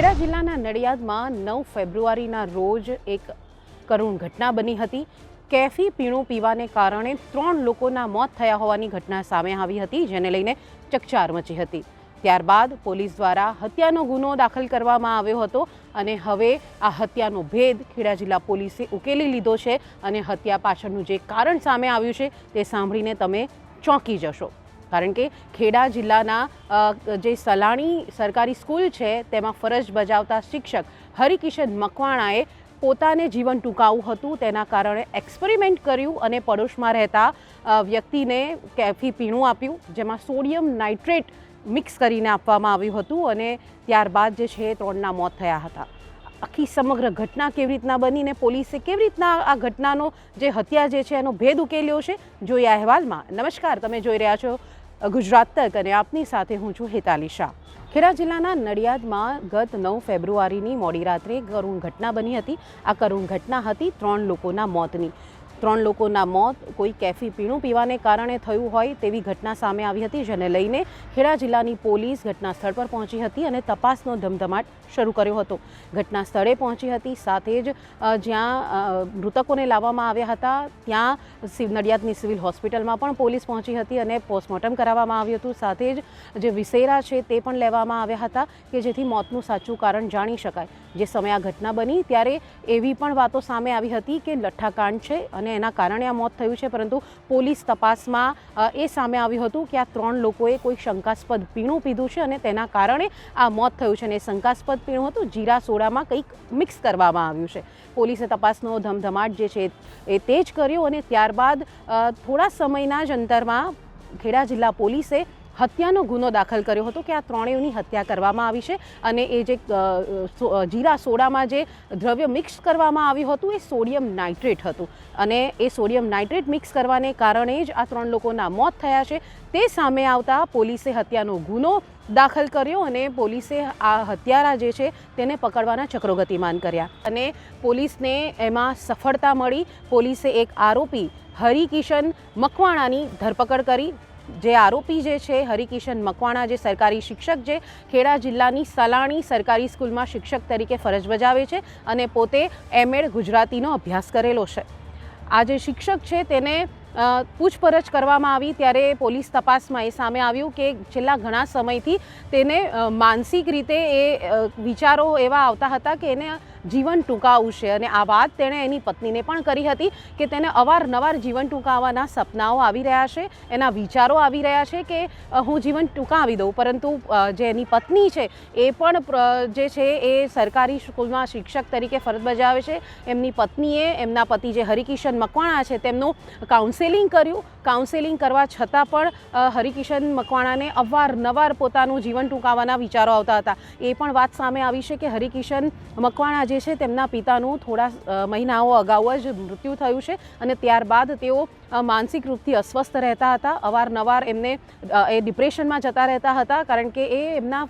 ખેડા જિલ્લાના નડિયાદમાં નવ ફેબ્રુઆરીના રોજ એક કરુણ ઘટના બની હતી. કેફી પીણું પીવાને કારણે ત્રણ લોકોના મોત થયા હોવાની ઘટના સામે આવી હતી, જેને લઈને ચકચાર મચી હતી. ત્યારબાદ પોલીસ દ્વારા હત્યાનો ગુનો દાખલ કરવામાં આવ્યો હતો અને હવે આ હત્યાનો ભેદ ખેડા જિલ્લા પોલીસે ઉકેલી લીધો છે અને હત્યા પાછળનું જે કારણ સામે આવ્યું છે તે સાંભળીને તમે ચોંકી જશો. કારણ કે ખેડા જિલ્લાના જે સલાણી સરકારી સ્કૂલ છે, તેમાં ફરજ બજાવતા શિક્ષક હરિકિશન મકવાણાએ પોતાને જીવન ટૂંકાવું હતું. તેના કારણે એક્સપેરિમેન્ટ કર્યું અને પડોશમાં રહેતા વ્યક્તિને કેફી પીણું આપ્યું, જેમાં સોડિયમ નાઇટ્રેટ મિક્સ કરીને આપવામાં આવ્યું હતું અને ત્યારબાદ જે છે ત્રણના મોત થયા હતા. આખી સમગ્ર ઘટના કેવી રીતના બની ને પોલીસે કેવી રીતના આ ઘટનાનો જે હત્યા જે છે એનો ભેદ ઉકેલ્યો છે જોઈએ અહેવાલમાં. નમસ્કાર, તમે જોઈ રહ્યા છો ગુજરાત તક અને આપની સાથે હું છું હેતાલી શાહ. ખેડા જિલ્લાના નડિયાદમાં ગત નવ ફેબ્રુઆરીની મોડી રાત્રે કરુણ ઘટના બની હતી. આ કરુણ ઘટના હતી ત્રણ લોકોના મોતની. ત્રણ લોકોના મોત, કોઈ કેફી પીણું પીવાને કારણે થયું હોય તેવી ઘટના સામે આવી હતી, જેને લઈને ખેડા જિલ્લાની પોલીસ ઘટના સ્થળ પર પહોંચી હતી અને તપાસનો ધમધમાટ શરૂ કર્યો હતો. ઘટના સ્થળે પહોંચી હતી, સાથે જ જ્યાં મૃતકોને લાવવામાં આવ્યા હતા, ત્યાં નડિયાદની સિવિલ હોસ્પિટલમાં પણ પોલીસ પહોંચી હતી અને પોસ્ટમોર્ટમ કરાવવામાં આવ્યું હતું. સાથે જ, જે વિસેરા છે તે પણ લેવામાં આવ્યા હતા કે જેથી મોતનું સાચું કારણ જાણી શકાય. જે સમયે આ ઘટના બની ત્યારે એવી પણ વાતો સામે આવી હતી કે લઠ્ઠાકાંડ છે અને એના કારણે આ મોત થયું છે. પરંતુ પોલીસ તપાસમાં એ સામે આવ્યું હતું કે આ ત્રણ લોકોએ કોઈ શંકાસ્પદ પીણું પીધું છે અને તેના કારણે આ મોત થયું છે અને એ શંકાસ્પદ પીણું હતું. જીરા સોડામાં કંઈક મિક્સ કરવામાં આવ્યું છે. પોલીસે તપાસનો ધમધમાટ જે છે એ તે જ કર્યો અને ત્યારબાદ થોડા સમયના જ અંતરમાં ખેડા જિલ્લા પોલીસે હત્યાનો ગુનો દાખલ કર્યો હતો કે આ ત્રણેયની હત્યા કરવામાં આવી છે અને એ જે જીરા સોડામાં જે દ્રવ્ય મિક્સ કરવામાં આવ્યું હતું એ સોડિયમ નાઇટ્રેટ હતું. અને એ સોડિયમ નાઇટ્રેટ મિક્સ કરવાને કારણે જ આ ત્રણ લોકોના મોત થયા છે. તે સામે આવતા પોલીસે હત્યાનો ગુનો દાખલ કર્યો અને પોલીસે આ હત્યારા જે છે તેને પકડવાના ચક્રો ગતિમાન કર્યા. અને પોલીસને એમાં સફળતા મળી. પોલીસે એક આરોપી હરિકિશન મકવાણાની ધરપકડ કરી. જે આરોપી જે છે, હરિકિશન મકવાણા, જે સરકારી શિક્ષક છે, ખેડા જિલ્લાની સલાણી સરકારી સ્કૂલમાં શિક્ષક તરીકે ફરજ બજાવે છે અને પોતે એમએડ ગુજરાતીનો અભ્યાસ કરેલો છે. આ જે શિક્ષક છે, તેને પૂછપરછ કરવામાં આવી ત્યારે પોલીસ તપાસમાં એ સામે આવ્યું કે છેલ્લા ઘણા સમયથી તેને માનસિક રીતે એ વિચારો એવા આવતા હતા કે એને જીવન ટૂંકાવવું છે. અને આ વાત તેણે એની પત્નીને પણ કરી હતી કે તેને અવારનવાર જીવન ટૂંકાવવાના સપનાઓ આવી રહ્યા છે. એના વિચારો આવી રહ્યા છે કે હું જીવન ટૂંકાવી દઉં. પરંતુ જે એની પત્ની છે, એ પણ જે છે, એ સરકારી સ્કૂલમાં શિક્ષક તરીકે ફરજ બજાવે છે. એમની પત્નીએ એમના પતિ જે હરિકિશન મકવાણા છે, તેમનું કાઉન્સેલિંગ કર્યું. કાઉન્સેલિંગ કરવા છતાં પણ હરિકિશન મકવાણાને અવારનવાર પોતાનું જીવન ટૂંકાવવાના વિચારો આવતા હતા. એ પણ વાત સામે આવી છે કે હરિકિશન મકવાણા જે છે તેમના પિતાનું થોડા મહિનાઓ અગાઉ જ મૃત્યુ થયું છે અને ત્યારબાદ તેઓ માનસિક રૂપથી અસ્વસ્થ રહેતા હતા. અવારનવાર એમને એ ડિપ્રેશનમાં જતા રહેતા હતા, કારણ કે એ એમના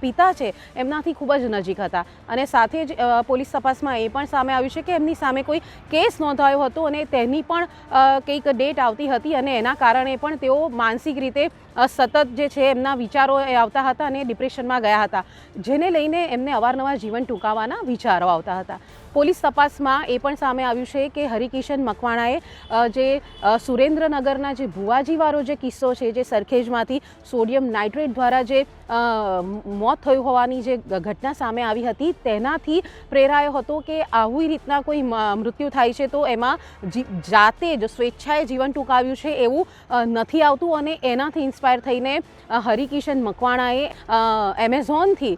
પિતા છે, એમનાથી ખૂબ જ નજીક હતા. અને સાથે જ પોલીસ તપાસમાં એ પણ સામે આવ્યું છે કે એમની સામે કોઈ કેસ નોંધાયો હતો અને તેની પણ કંઈક ડેટ આવતી હતી અને એના કારણે પણ તેઓ માનસિક રીતે સતત જે છે એમના વિચારો એ આવતા હતા અને ડિપ્રેશનમાં ગયા હતા. જેને લઈને એમને અવારનવાર જીવન ટૂંકાવાના વિચારો આવતા હતા. પોલીસ તપાસમાં એ પણ સામે આવ્યું છે કે હરિકિશન મકવાણાએ જે સુરેન્દ્રનગરના જે ભુવાજીવાળો જે કિસ્સો છે જે સરખેજમાંથી સોડિયમ નાઇટ્રેટ દ્વારા જે મોત થયું હોવાની જે ઘટના સામે આવી હતી, તેનાથી પ્રેરાયો હતો કે આવી રીતના કોઈ મૃત્યુ થાય છે તો એમાં જાતે જ સ્વેચ્છાએ જીવન ટૂંકાવ્યું છે એવું નથી આવતું અને એનાથી ઇન્સ્પાયર થઈને હરિકિશન મકવાણાએ એમેઝોનથી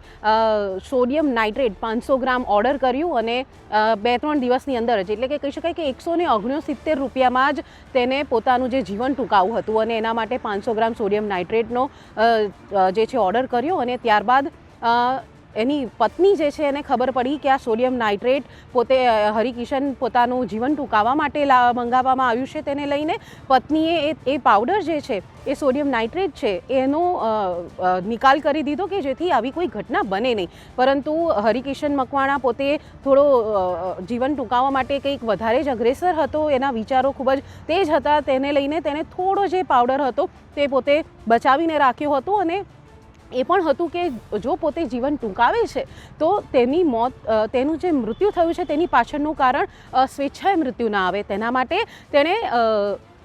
સોડિયમ નાઇટ્રેટ પાંચસો ગ્રામ ઓર્ડર કર્યું અને બે ત્રણ દિવસની અંદર જ, એટલે કે કહી શકાય કે એકસો ને ઓગણસિત્તેર રૂપિયામાં જ તેને પોતાનું જે જીવન ટૂંકાવું હતું અને એના માટે પાંચસો ગ્રામ સોડિયમ નાઇટ્રેટનો જે છે ઓર્ડર કર્યો અને ત્યારબાદ એની પત્ની જે છે એને ખબર પડી કે આ સોડિયમ નાઇટ્રેટ પોતે હરિકિશન પોતાનું જીવન ટૂંકાવવા માટે લા, મંગાવવામાં આવ્યું છે તેને લઈને. પત્નીએ એ પાવડર જે છે, એ સોડિયમ નાઇટ્રેટ છે, એનો નિકાલ કરી દીધો કે જેથી આવી કોઈ ઘટના બને નહીં. પરંતુ હરિકિશન મકવાણા પોતે થોડો જીવન ટૂંકાવવા માટે કંઈક વધારે જ અગ્રેસર હતો. એના વિચારો ખૂબ જ તેજ હતા. તેને લઈને તેને થોડો જે પાવડર હતો, તે પોતે બચાવીને રાખ્યો હતો અને એ પણ હતું કે જો પોતે જીવન ટૂંકાવે છે, તો તેની મોત તેનું જે મૃત્યુ થયું છે તેની પાછળનું કારણ સ્વેચ્છાએ મૃત્યુ ના આવે. તેના માટે તેણે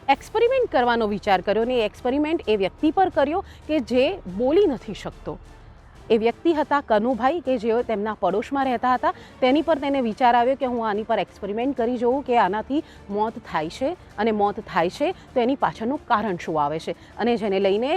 એક્સપેરિમેન્ટ કરવાનો વિચાર કર્યો અને એ એક્સપેરિમેન્ટ એ વ્યક્તિ પર કર્યો કે જે બોલી નથી શકતો. એ વ્યક્તિ હતા કનુભાઈ કે જેઓ તેમના પડોશમાં રહેતા હતા, તેની પર તેને વિચાર આવ્યો કે હું આની પર એક્સપેરિમેન્ટ કરી જોઉં કે આનાથી મોત થાય છે અને મોત થાય છે, તો એની પાછળનું કારણ શું આવે છે. અને જેને લઈને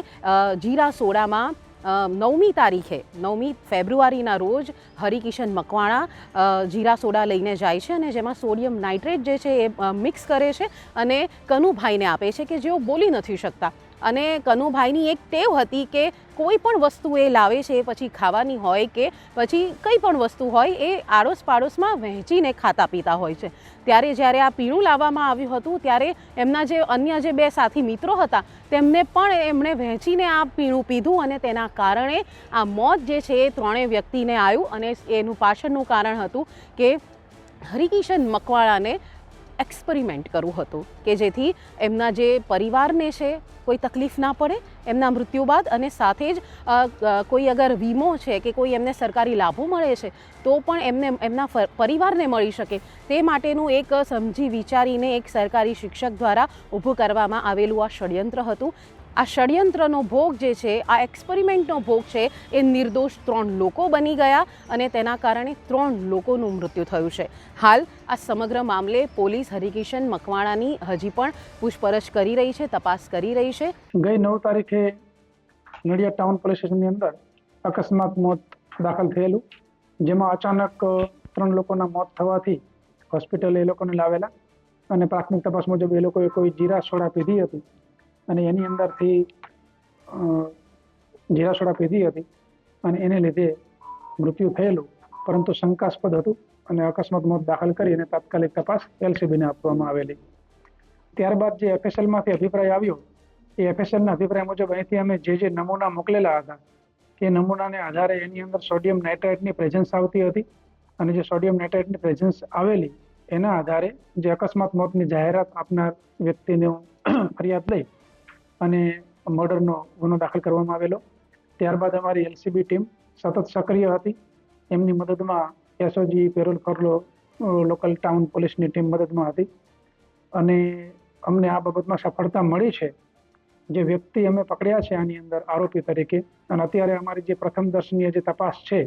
જીરા સોડામાં નવમી તારીખે, નવમી ફેબ્રુઆરીના રોજ હરિકિશન મકવાણા જીરા સોડા લઈને જાય છે અને જેમાં સોડિયમ નાઇટ્રેટ જે છે એ મિક્સ કરે છે અને કનુભાઈને આપે છે કે જેઓ બોલી નથી શકતા. અને કનુભાઈની એક ટેવ હતી કે કોઈ પણ વસ્તુ એ લાવે છે, પછી ખાવાની હોય કે પછી કંઈ પણ વસ્તુ હોય એ આડોશ પાડોશમાં વહેંચીને ખાતા પીતા હોય છે. ત્યારે જ્યારે આ પીણું લાવવામાં આવ્યું હતું, ત્યારે એમના જે અન્ય જે બે સાથી મિત્રો હતા, તેમને પણ એમણે વહેંચીને આ પીણું પીધું અને તેના કારણે આ મોત જે છે એ ત્રણેય વ્યક્તિને આવ્યું અને એનું પાછળનું કારણ હતું કે હરિકિશન મકવાણાને એક્સપેરિમેન્ટ કરવું હતું કે જેથી એમના જે પરિવારને છે કોઈ તકલીફ ના પડે, એમના મૃત્યુ બાદ અને સાથે જ કોઈ અગર વીમો છે કે કોઈ એમને સરકારી લાભો મળે છે, તો પણ એમને, એમના પરિવારને મળી શકે. તે માટેનું એક સમજી વિચારીને એક સરકારી શિક્ષક દ્વારા ઊભું કરવામાં આવેલું આ ષડયંત્ર હતું. આ ષડયંત્રનો ભોગ જે છે, આ એક્સપેરિમેન્ટનો ભોગ છે, એ નિર્દોષ ત્રણ લોકો બની ગયા અને તેના કારણે ત્રણ લોકોનું મૃત્યુ થયું છે. હાલ આ સમગ્ર મામલે પોલીસ હરિકિશન મકવાણાની હજી પણ પૂછપરછ કરી રહી છે, તપાસ કરી રહી છે. ગઈ નવ તારીખે નડિયાદ ટાઉન પોલીસ સ્ટેશનની અંદર અકસ્માત મોત દાખલ થયેલું, જેમાં અચાનક ત્રણ લોકોના મોત થવાથી હોસ્પિટલે એ લોકોને લાવેલા અને પ્રાથમિક તપાસ મુજબ એ લોકોએ કોઈ જીરા સોડા પીધી હતી. અને એની અંદરથી જીરાસોડા પીધી હતી અને એને લીધે મૃત્યુ થયેલું. પરંતુ શંકાસ્પદ હતું અને અકસ્માત મોત દાખલ કરી અને તાત્કાલિક તપાસ એલસીબીને આપવામાં આવેલી. ત્યારબાદ જે એફએસએલમાંથી અભિપ્રાય આવ્યો, એ એફએસએલના અભિપ્રાય મુજબ અહીંથી અમે જે જે નમૂના મોકલેલા હતા એ નમૂનાને આધારે એની અંદર સોડિયમ નાઇટ્રાઇટની પ્રેઝન્સ આવતી હતી અને જે સોડિયમ નાઇટ્રાઇટની પ્રેઝન્સ આવેલી, એના આધારે જે અકસ્માત મોતની જાહેરાત આપનાર વ્યક્તિને ફરિયાદ લઈ અને મર્ડરનો ગુનો દાખલ કરવામાં આવેલો. ત્યારબાદ અમારી એલસીબી ટીમ સતત સક્રિય હતી. એમની મદદમાં SOG parole furlough local town પોલીસની ટીમ મદદમાં હતી. અને અમને આ બાબતમાં સફળતા મળી છે. જે વ્યક્તિ અમે પકડ્યા છે આની અંદર આરોપી તરીકે. અને અત્યારે અમારી જે પ્રથમ દર્શનીય જે તપાસ છે,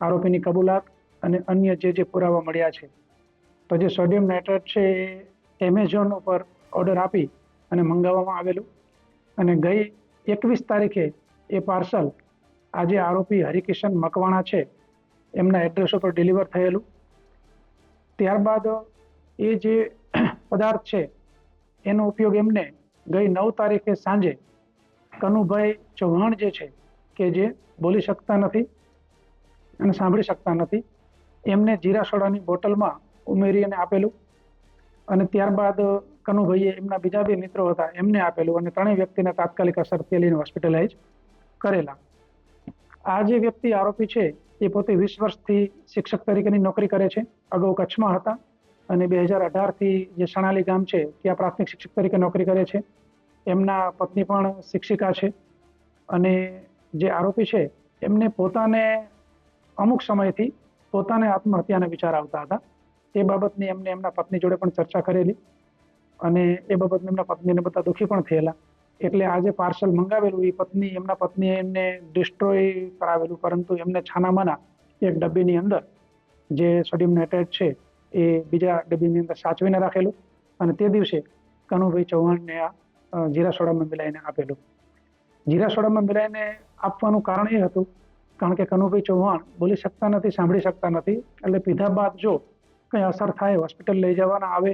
આરોપીની કબૂલાત અને અન્ય જે જે પુરાવા મળ્યા છે. તો જે સોડિયમ નાઇટ્રેટ છે એ એમેઝોન ઉપર ઓર્ડર આપી અને મંગાવવામાં આવેલું. અને ગઈ એકવીસ તારીખે એ પાર્સલ આજે આરોપી હરિકિશન મકવાણા છે, એમના એડ્રેસ ઉપર ડિલિવર થયેલું. ત્યારબાદ એ જે પદાર્થ છે, એનો ઉપયોગ એમને ગઈ નવ તારીખે સાંજે કનુભાઈ ચૌહાણ જે છે, કે જે બોલી શકતા નથી અને સાંભળી શકતા નથી, એમને જીરા સોડાની બોટલમાં ઉમેરી અને આપેલું. અને ત્યારબાદ કનુભાઈએ એમના બીજા બે મિત્રો હતા, એમને આપેલું અને ત્રણેય વ્યક્તિને તાત્કાલિક અસરથી લઈને હોસ્પિટલાઇઝ કરેલા. આ જે વ્યક્તિ આરોપી છે, એ પોતે વીસ વર્ષથી શિક્ષક તરીકેની નોકરી કરે છે, અગાઉ કચ્છમાં હતા અને બે હજાર અઢારથી જે સણાલી ગામ છે, ત્યાં પ્રાથમિક શિક્ષક તરીકે નોકરી કરે છે. એમના પત્ની પણ શિક્ષિકા છે અને જે આરોપી છે, એમને પોતાને અમુક સમયથી પોતાને આત્મહત્યાના વિચાર આવતા હતા. એ બાબતની એમને એમના પત્ની જોડે પણ ચર્ચા કરેલી અને એ બાબતને એમના પત્નીને બધા દુઃખી પણ થયેલા. એટલે આ જે પાર્સલ મંગાવેલું એ પત્ની, એમના પત્નીએ એમને ડિસ્ટ્રોય કરાવેલું. પરંતુ એમને છાનામાના એક ડબ્બીની અંદર જે સોડિયમ નાઇટ્રેટ છે, એ બીજા ડબ્બીની અંદર સાચવીને રાખેલું અને તે દિવસે કનુભાઈ ચૌહાણને આ જીરા સોડામાં મિલાઈને આપેલું. જીરા સોડામાં મિલાઈને આપવાનું કારણ એ હતું, કારણ કે કનુભાઈ ચૌહાણ બોલી શકતા નથી, સાંભળી શકતા નથી. એટલે પીધા બાદ જો કંઈ અસર થાય હોસ્પિટલ લઈ જવાના આવે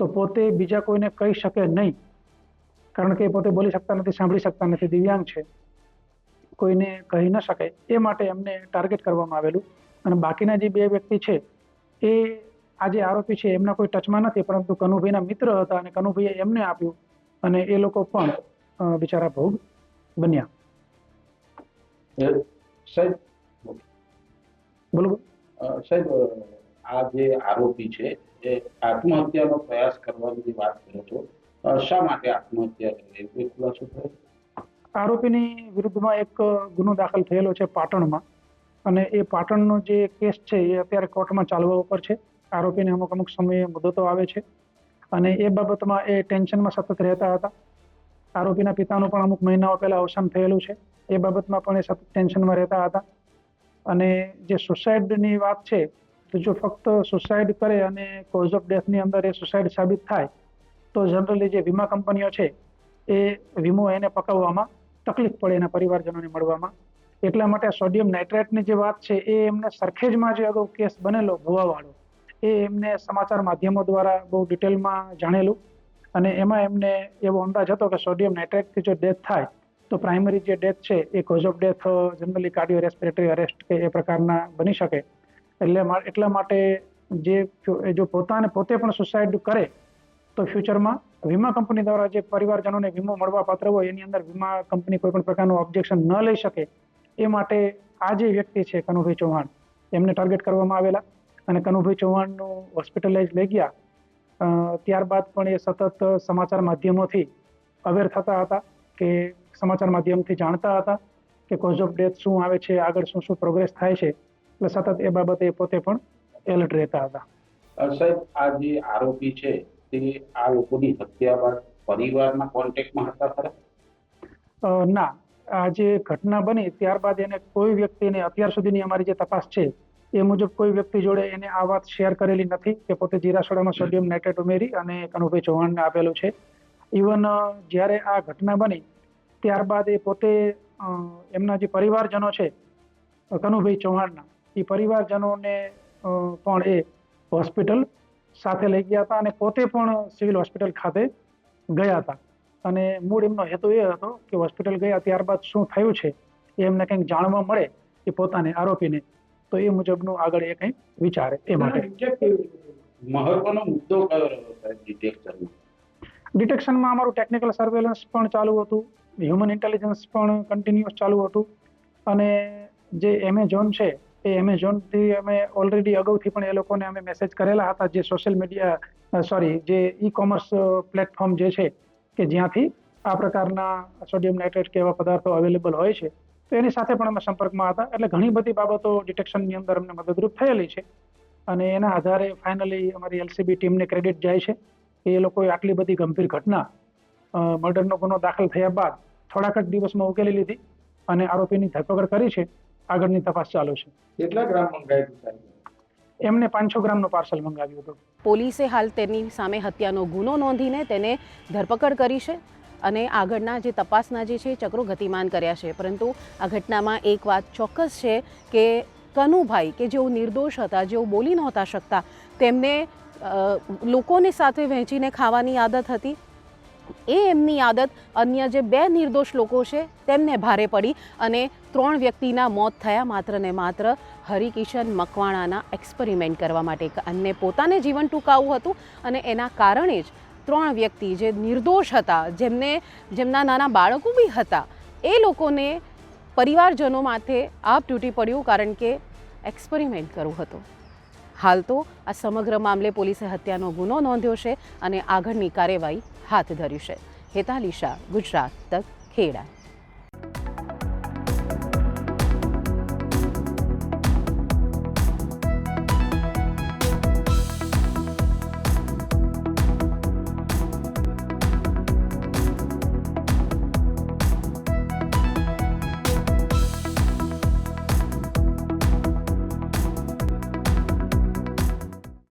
તો પોતે બીજા કોઈને કહી શકે નહીં. કારણ કે પોતે બોલી શકતા નથી સાંભળી શકતા નથી દિવ્યાંગ છે. કોઈને કહી ન શકે. એ માટે એમને ટાર્ગેટ કરવામાં આવેલું. અને બાકીના જે બે વ્યક્તિ છે એ આ જે આરોપી છે એમના કોઈ ટચમાં નથી પરંતુ કનુભાઈના મિત્ર હતા અને કનુભાઈએ એમને આપ્યું. અને એ લોકો પણ બિચારા ભોગ બન્યા. સાહેબ બોલો. સાહેબ આ જે આરોપી છે, એ આત્મહત્યાનો પ્રયાસ કરવાની વાત કરો છો. શા માટે આત્મહત્યા કરી? એ ખુલાસો થયો આરોપીની વિરુદ્ધમાં એક ગુનો દાખલ થયેલો છે પાટણમાં. અને એ પાટણનો જે કેસ છે, એ અત્યારે કોર્ટમાં ચાલવા ઉપર છે. આરોપીને અમુક અમુક સમયે મુદતો આવે છે. અને એ બાબતમાં એ ટેન્શનમાં સતત રહેતા હતા. આરોપીના પિતાનું પણ અમુક મહિનાઓ પહેલાં અવસાન થયેલું છે. એ બાબતમાં પણ એ સતત ટેન્શનમાં રહેતા હતા. અને જે સુસાઇડની વાત છે તો જો ફક્ત સુસાઇડ કરે અને કોઝ ઓફ ડેથની અંદર એ સુસાઇડ સાબિત થાય, તો જનરલી જે વીમા કંપનીઓ છે, એ વીમો એને પકવવામાં તકલીફ પડે એના પરિવારજનોને મળવામાં. એટલા માટે સોડિયમ નાઇટ્રેટની જે વાત છે, એ એમને સરખેજમાં જે અગાઉ કેસ બનેલો ભુવાવાળો, એ એમને સમાચાર માધ્યમો દ્વારા બહુ ડિટેલમાં જાણેલું અને એમાં એમને એવો અંદાજ હતો કે સોડિયમ નાઇટ્રેટથી જો ડેથ થાય, તો પ્રાઇમરી જે ડેથ છે, એ cause of death generally cardio respiratory arrest કે એ પ્રકારના બની શકે. એટલે એટલા માટે જે જો પોતાને પોતે પણ સુસાઇડ કરે, તો ફ્યુચરમાં વીમા કંપની દ્વારા જે પરિવારજનોને વીમો મળવા પાત્ર હોય, એની અંદર વીમા કંપની કોઈ પણ પ્રકારનું ઓબ્જેક્શન ન લઈ શકે, એ માટે આ જે વ્યક્તિ છે કનુભાઈ ચૌહાણ, એમને ટાર્ગેટ કરવામાં આવેલા. અને કનુભાઈ ચૌહાણનું હોસ્પિટલાઇઝ લઈ ગયા ત્યારબાદ પણ એ સતત સમાચાર માધ્યમોથી અવેર થતા હતા કે સમાચાર માધ્યમથી જાણતા હતા કે કોઝ ઓફ ડેથ શું આવે છે, આગળ શું શું પ્રોગ્રેસ થાય છે. એટલે સતત એ બાબતે પોતે પણ એલર્ટ રહેતા હતા. સાહેબ આ જે આરોપી છે તે આ લોકોની હત્યા બાદ પરિવારના કોન્ટેક્ટમાં હતા ખરા? ના. આ જે ઘટના બની ત્યારબાદ એને કોઈ વ્યક્તિને અત્યાર સુધીની અમારી જે તપાસ છે એ મુજબ કોઈ વ્યક્તિ જોડે એને આ વાત શેર કરેલી નથી કે પોતે જીરાસોડામાં સોડિયમ નાઇટ્રેટ ઉમેરી અને કનુભાઈ ચૌહાણને આપેલું છે. ઇવન જ્યારે આ ઘટના બની ત્યારબાદ એ પોતે એમના જે પરિવારજનો છે કનુભાઈ ચૌહાણના એ પરિવારજનોને પણ એ હોસ્પિટલ સાથે લઈ ગયા હતા અને પોતે પણ સિવિલ હોસ્પિટલ ખાતે ગયા હતા. અને મૂળ એમનો હેતુ એ હતો કે હોસ્પિટલ ગયા ત્યારબાદ શું થયું છે એ એમને કંઈક જાણવા મળે એ પોતાને આરોપીને. તો એ મુજબનું આગળ એ કંઈક વિચારે એ માટે. મહત્વનો મુદ્દો કયો રહ્યો સાહેબ ડિટેક્શનમાં? ડિટેક્શનમાં અમારું ટેકનિકલ સર્વેલન્સ પણ ચાલુ હતું હ્યુમન ઇન્ટેલિજન્સ પણ કન્ટિન્યુઅસ ચાલુ હતું. અને જે એમેઝોન છે એ એમેઝોનથી અમે ઓલરેડી અગાઉથી પણ એ લોકોને અમે મેસેજ કરેલા હતા જે સોશિયલ મીડિયા સોરી જે ઈ કોમર્સ પ્લેટફોર્મ જે છે કે જ્યાંથી આ પ્રકારના સોડિયમ નાઇટ્રેટ કે એવા પદાર્થો અવેલેબલ હોય છે, તો એની સાથે પણ અમે સંપર્કમાં હતા. એટલે ઘણી બધી બાબતો ડિટેક્શનની અંદર અમને મદદરૂપ થયેલી છે. અને એના આધારે ફાઇનલી અમારી એલસીબી ટીમને ક્રેડિટ જાય છે કે એ લોકોએ આટલી બધી ગંભીર ઘટના મર્ડરનો ગુનો દાખલ થયા બાદ થોડાક જ દિવસમાં ઉકેલી લીધી અને આરોપીની ધરપકડ કરી છે. આગળની તપાસ ચાલુ છે. કેટલા ગ્રામ મંગાવ્યું સાહેબ? એમને પાંચસો ગ્રામનું પાર્સલ મંગાવ્યું હતું. પોલીસે હાલ તેની સામે હત્યાનો ગુનો નોંધીને તેને ધરપકડ કરી છે અને આગળના જે તપાસના જે છે એ ચક્રો ગતિમાન કર્યા છે. પરંતુ આ ઘટનામાં એક વાત ચોક્કસ છે કે કનુભાઈ કે જેઓ નિર્દોષ હતા જેઓ બોલી નહોતા શકતા તેમને લોકોને સાથે વહેંચીને ખાવાની આદત હતી? એ એમની આદત અન્ય જે બે નિર્દોષ લોકો છે તેમને ભારે પડી અને ત્રણ વ્યક્તિના મોત થયા માત્ર ને માત્ર હરિકિશન મકવાણાના એક્સપેરિમેન્ટ કરવા માટે. અને પોતાને જીવન ટૂંકાવવું હતું અને એના કારણે જ ત્રણ વ્યક્તિ જે નિર્દોષ હતા, જેમને, જેમના નાના બાળકો બી હતા, એ લોકોને પરિવારજનો માથે આપ તૂટી પડ્યું કારણ કે એક્સપેરિમેન્ટ કરવું હતું. હાલ તો આ સમગ્ર મામલે પોલીસે હત્યાનો ગુનો નોંધ્યો છે અને આગળની કાર્યવાહી હાથ ધરી છે. હેતાલી શાહ ગુજરાત તક ખેડા.